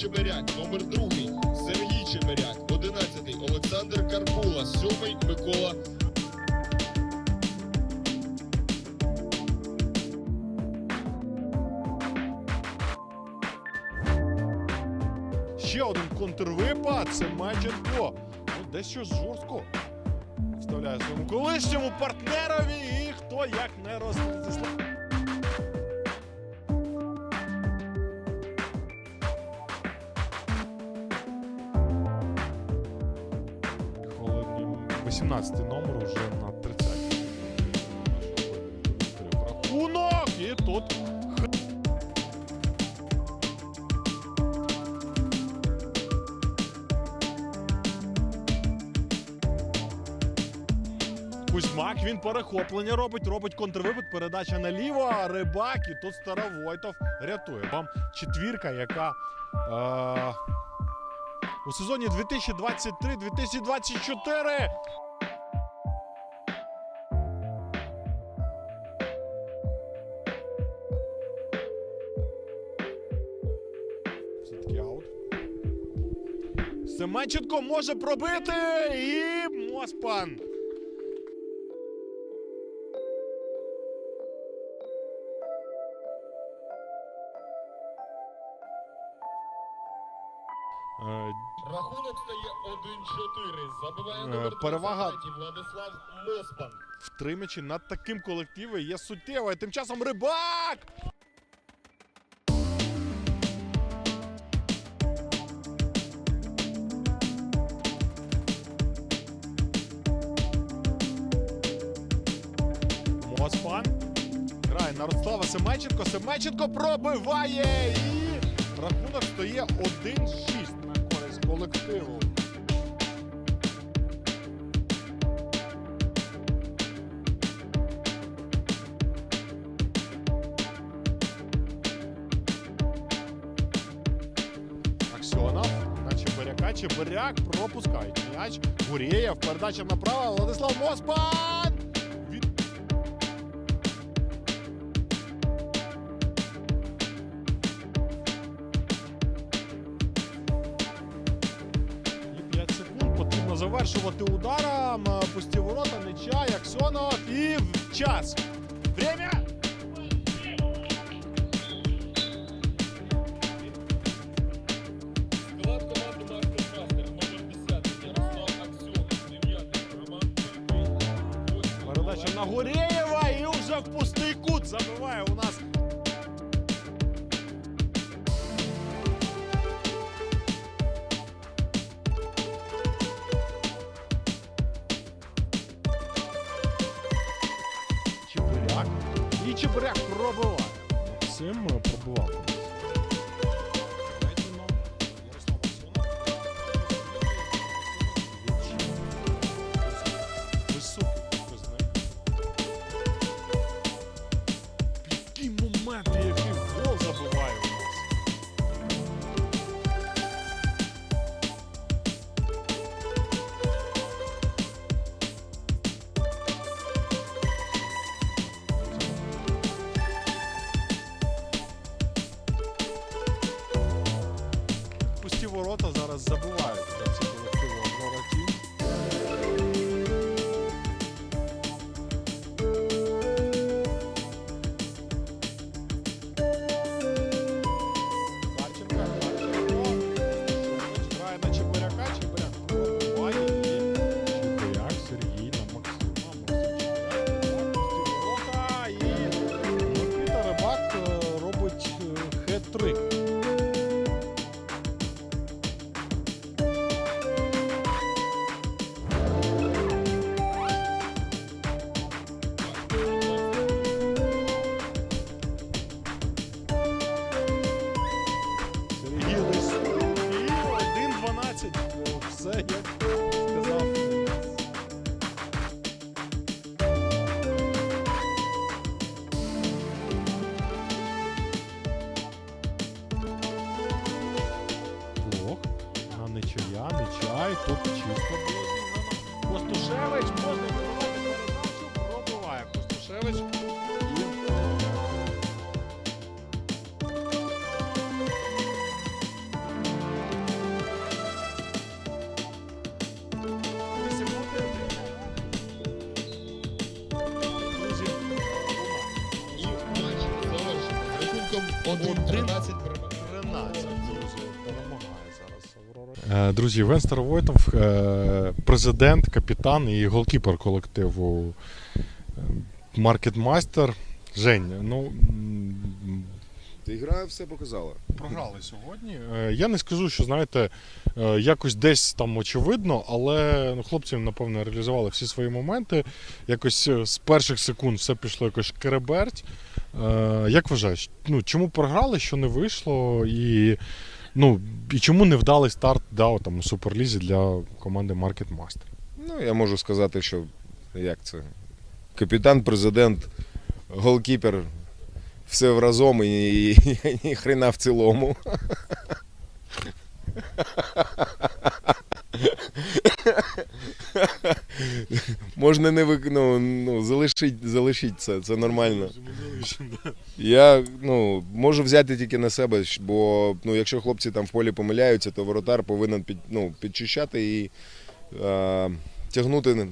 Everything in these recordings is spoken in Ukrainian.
Чебиряк. Номер другий Сергій Чебиряк. Одинадцятий Олександр Карпула. Сьомий Микола Ще один контрвипад. Це Майченко. Ну, десь щось жорстко. Вставляє своєму колишньому партнерові. І хто як не Ростислав. 18 номер уже на 30. Рахунок! І тут Кузьмак, він перехоплення робить, робить контрвипад, передача наліво, рибак, і тут Старовойтов рятує. Вам четвірка, яка е, у сезоні 2023-2024 Семенченко може пробити і Моспан. Рахунок стає 1-4. Забиває Е, номер перевага. 23 Владислав Моспан. в три м'ячі над таким колективом є суттєва. І тим часом рибак! Моспан. Грає на Ростислава Семенченко. Семенченко пробиває і рахунок стає 1-6 на користь колективу. Аксьонов на Чебиряка. Чебиряк пропускає м'яч. Гурєєв. Передача направо. Владислав Моспан! Ударом. Е, Пусті ворота, м'яча, Аксьонов. І час. Время! Передача на Мастер-Мастер. І чебурек пробиває. Максим е, Let's. Рахунком 1-13 13, друзі, перемагає зараз Аврора. Е, Друзі, Венстер Старовойтов, е, президент, капітан і голкіпер колективу Маркетмастер. Жень, ну Ти гра все показала. програли сьогодні. Е, Я не скажу, що знаєте, е, якось десь там очевидно, але ну, хлопці, напевно, реалізували всі свої моменти. Якось е, з перших секунд все пішло якось кереберть. Як вважаєш, ну чому програли, що не вийшло, і, ну, і чому не вдалий старт да, там, у Суперлізі для команди Marketmaster? Ну, я можу сказати, що як це? Капітан, президент, голкіпер, все разом і, і, і хрена в цілому. Можна не вик... ну, ну, залишить, залишить це, це нормально. Я ну, можу взяти тільки на себе, бо ну, якщо хлопці там в полі помиляються, то воротар повинен під, ну, підчищати і е, тягнути.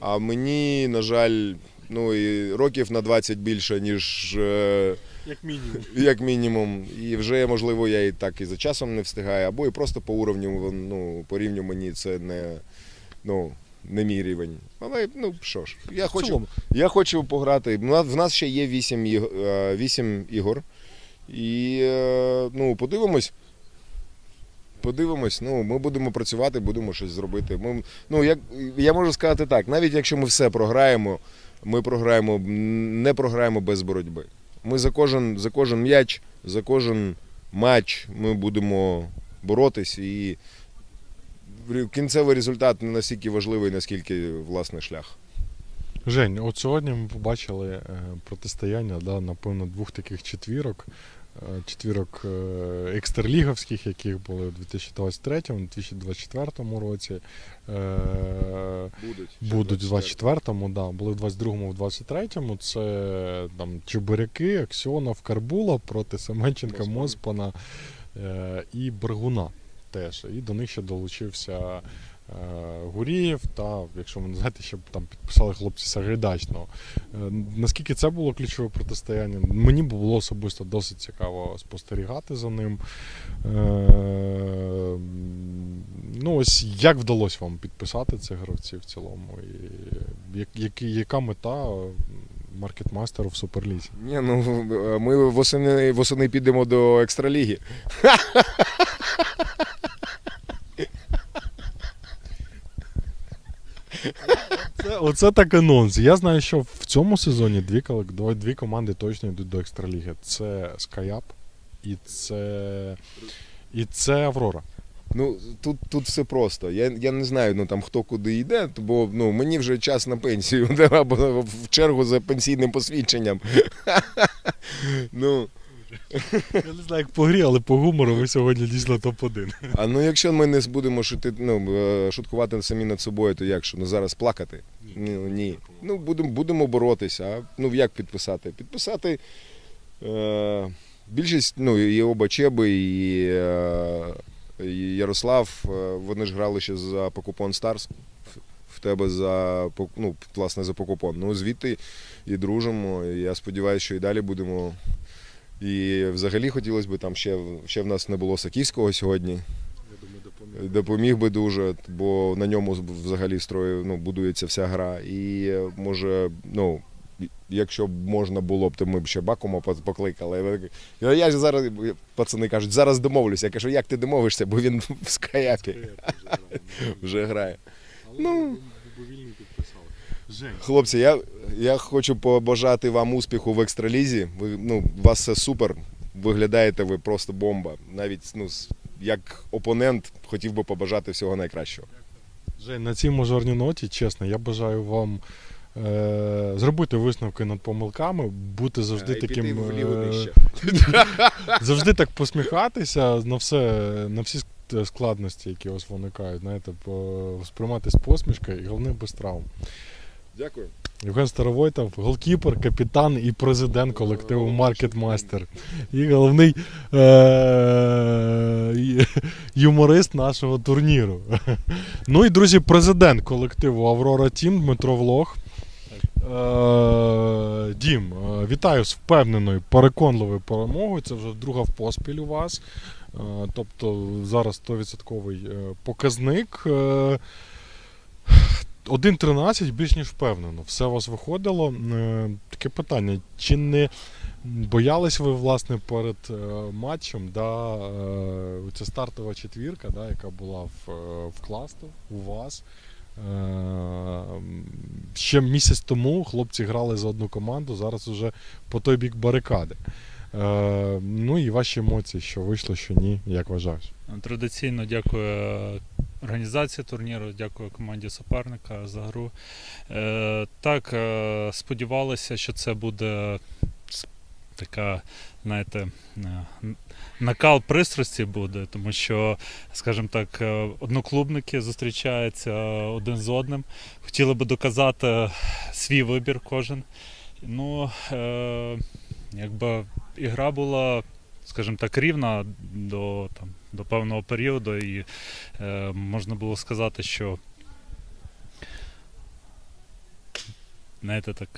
А мені, на жаль, ну, і років на 20 більше, ніж е, Як мінімум. як мінімум. І вже, можливо, я і так і за часом не встигаю, або і просто по уровню, ну, по рівню мені це не, ну, не мій рівень. Але ну що ж, я хочу. цілому. Я хочу пограти. В нас- В нас ще є 8, іг- е, 8 ігор. І е, ну, подивимось. Подивимось, ну, ми будемо працювати, будемо щось зробити. Ми, ну, як, я можу сказати так, навіть якщо ми все програємо, ми програємо, не програємо без боротьби. Ми за кожен, за кожен м'яч, за кожен матч ми будемо боротись. І кінцевий результат не настільки важливий, наскільки власний шлях. Жень, от сьогодні ми побачили е, протистояння да, напевно, двох таких четвірок. Четвірок е, екстерліговських, яких були у 2023-2024 році. Е, Будуть. Будуть в 24-му, да, були в 22-му, в 23-му. Це там Чебуряки, Аксьонов, Карбула проти Семенченка, Моспана. Е, і Бергуна теж. І до них ще долучився Гурієв та, якщо ви не знаєте, ще там підписали хлопці Сагайдачного. Е, наскільки це було ключове протистояння? Мені було особисто досить цікаво спостерігати за ним. Е, ну, ось як вдалося вам підписати цих гравців в цілому? І яка мета маркетмастеру в Суперлізі? Ні, ну е, ми восени, восени підемо до екстраліги. Це, оце так анонс. Я знаю, що в цьому сезоні дві, дві, команди точно йдуть до екстраліги. Це Скаяп і це, і це Аврора. Ну тут, тут все просто. Я, я не знаю, ну там хто куди йде, бо ну мені вже час на пенсію або в чергу за пенсійним посвідченням. ну, Я не знаю, як по грі, але по гумору ми сьогодні дійсно топ-1. а ну якщо ми не будемо шути, ну, е, шуткувати самі над собою, то як що? Ну зараз плакати? Ні. ні. Ну будемо, будемо боротися. А ну як підписати? Підписати. Е, більшість, ну і оба Чеби, і, е, і Ярослав, е, вони ж грали ще за Покупон Старс. В- В тебе за Пок- ну, власне за Покупон. Ну звідти і дружимо. І я сподіваюся, що і далі будемо. І взагалі хотілося б там ще, ще в нас не було Саківського сьогодні. Допоміг би дуже, бо на ньому взагалі строю ну, будується вся гра. І може, ну, якщо б можна було б, то ми б ще Бакума покликали. Я, я ж зараз, пацани кажуть, зараз домовлюся. Я кажу, як ти домовишся, бо він в скаяпі вже грає. Ну. Хлопці, я, я хочу побажати вам успіху в екстралізі. Ви, ну, у вас все супер. Виглядаєте ви просто бомба. Навіть ну, як опонент хотів би побажати всього найкращого. Жень, на цій мажорній ноті, чесно, я бажаю вам е, зробити висновки над помилками, бути завжди І піти таким. е, нижче. завжди так посміхатися на все, на всі е, складності, які у вас виникають. Знаєте, по- сприймати з посмішкою і головне без травм. Дякую. Євген Старовойтов, голкіпер, капітан і президент колективу Маркетмастер. І головний е- юморист нашого турніру. Ну і друзі, президент колективу Аврора Тім Дмитро Влох. Е, Дім, е, вітаю з впевненою, переконливою перемогою. Це вже друга в поспіль у вас. Е, Тобто зараз 100% е, показник. Е, 1.13 більш ніж впевнено. Все у вас виходило. Е, Таке питання: чи не боялись ви, власне, перед е, матчем, да, е, ця стартова четвірка, да, яка була в, в класту у вас? Ще місяць тому хлопці грали за одну команду, зараз вже по той бік барикади. Ну і ваші емоції, що вийшло, що ні, як вважаєш? Традиційно дякую організації турніру, дякую команді суперника за гру. Е, так, е, сподівалися, що це буде така, знаєте, е, накал пристрасті буде, тому що, скажімо так, одноклубники зустрічаються один з одним. Хотіли би доказати свій вибір кожен. Ну, якби ігра була скажімо так, рівна до, там, до певного періоду, і е, можна було сказати, що. Знаєте, так.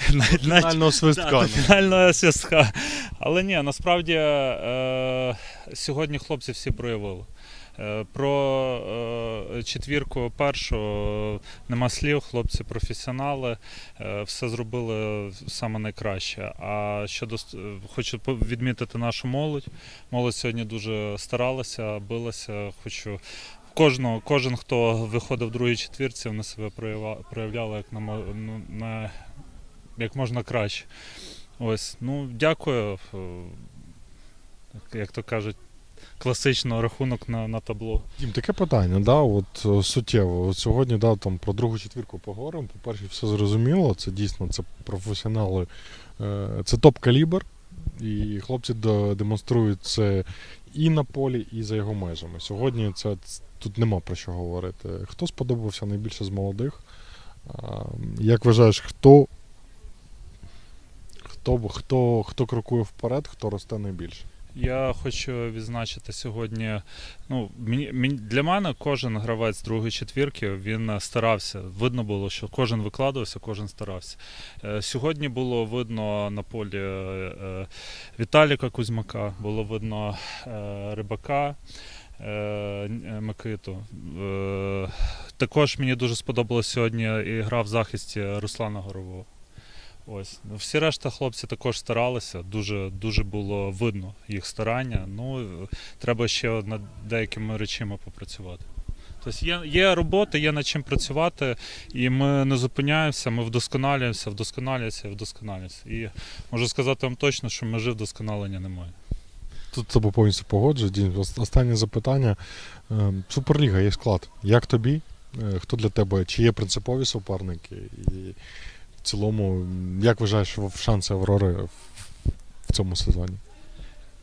Фінального свистка. Да, до фінального свистка. Але ні, насправді е, сьогодні хлопці всі проявили. Е, Про е, четвірку першу е, нема слів, хлопці професіонали, е, все зробили саме найкраще. А щодо хочу відмітити нашу молодь. Молодь сьогодні дуже старалася, билася. Хочу кожного, кожен, хто виходив в другій четвірці, вони себе проявляли як на, ну, на як можна краще. Ось, ну дякую. Е, Як то кажуть, класично рахунок на, на табло. Дім, таке питання, да, от е, суттєво. От сьогодні да, там, про другу четвірку поговоримо. По-перше, все зрозуміло. Це дійсно це професіонали, е, це топ-калібр. І хлопці демонструють це і на полі, і за його межами. Сьогодні це тут нема про що говорити. Хто сподобався найбільше з молодих? Як вважаєш, хто, хто, хто, хто крокує вперед, хто росте найбільше? Я хочу відзначити сьогодні. Ну, для мене кожен гравець другої четвірки він е, старався. Видно було, що кожен викладався, кожен старався. Е, Сьогодні було видно на полі е, Віталіка Кузьмака, було видно Рибака. Микиту. Також мені дуже сподобалось сьогодні і гра в захисті Руслана Горового. Ось. Ну, Всі решта хлопці також старалися, дуже, дуже було видно їх старання. Ну, треба ще над деякими речами попрацювати. Тобто є, є робота, є над чим працювати, і ми не зупиняємося, ми вдосконалюємося, вдосконалюємося, вдосконалюємося. І можу сказати вам точно, що межі вдосконалення немає. Тут з повністю погоджуюсь. Дім, останнє запитання. Е, Суперліга є склад. Як тобі? Е, Хто для тебе? Чи є принципові суперники? І цілому, як вважаєш шанси Аврори в- цьому сезоні?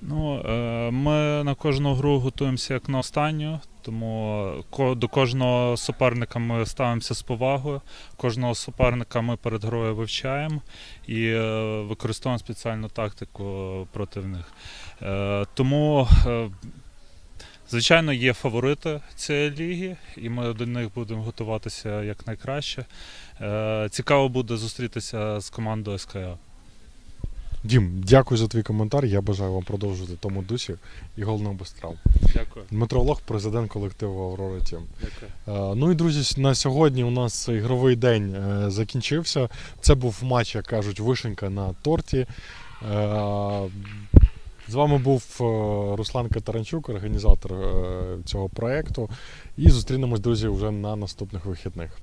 Ну, е, ми на кожну гру готуємося як на останню, тому до кожного суперника ми ставимося з повагою. Кожного суперника ми перед грою вивчаємо і е, використовуємо спеціальну тактику проти них. Е, Тому, звичайно, є фаворити цієї ліги, і ми до них будемо готуватися якнайкраще. Е, Цікаво буде зустрітися з командою СКА. Дім, дякую за твій коментар. Я бажаю вам продовжувати тому дусі і головне без травм. Дякую. Дмитро Лох, президент колективу Аврора Тім. Дякую. Е, Ну і друзі, на сьогодні у нас ігровий день е, закінчився. Це був матч, як кажуть, вишенька на торті. З вами був Руслан Катаранчук, організатор цього проєкту. І зустрінемось, друзі, вже на наступних вихідних.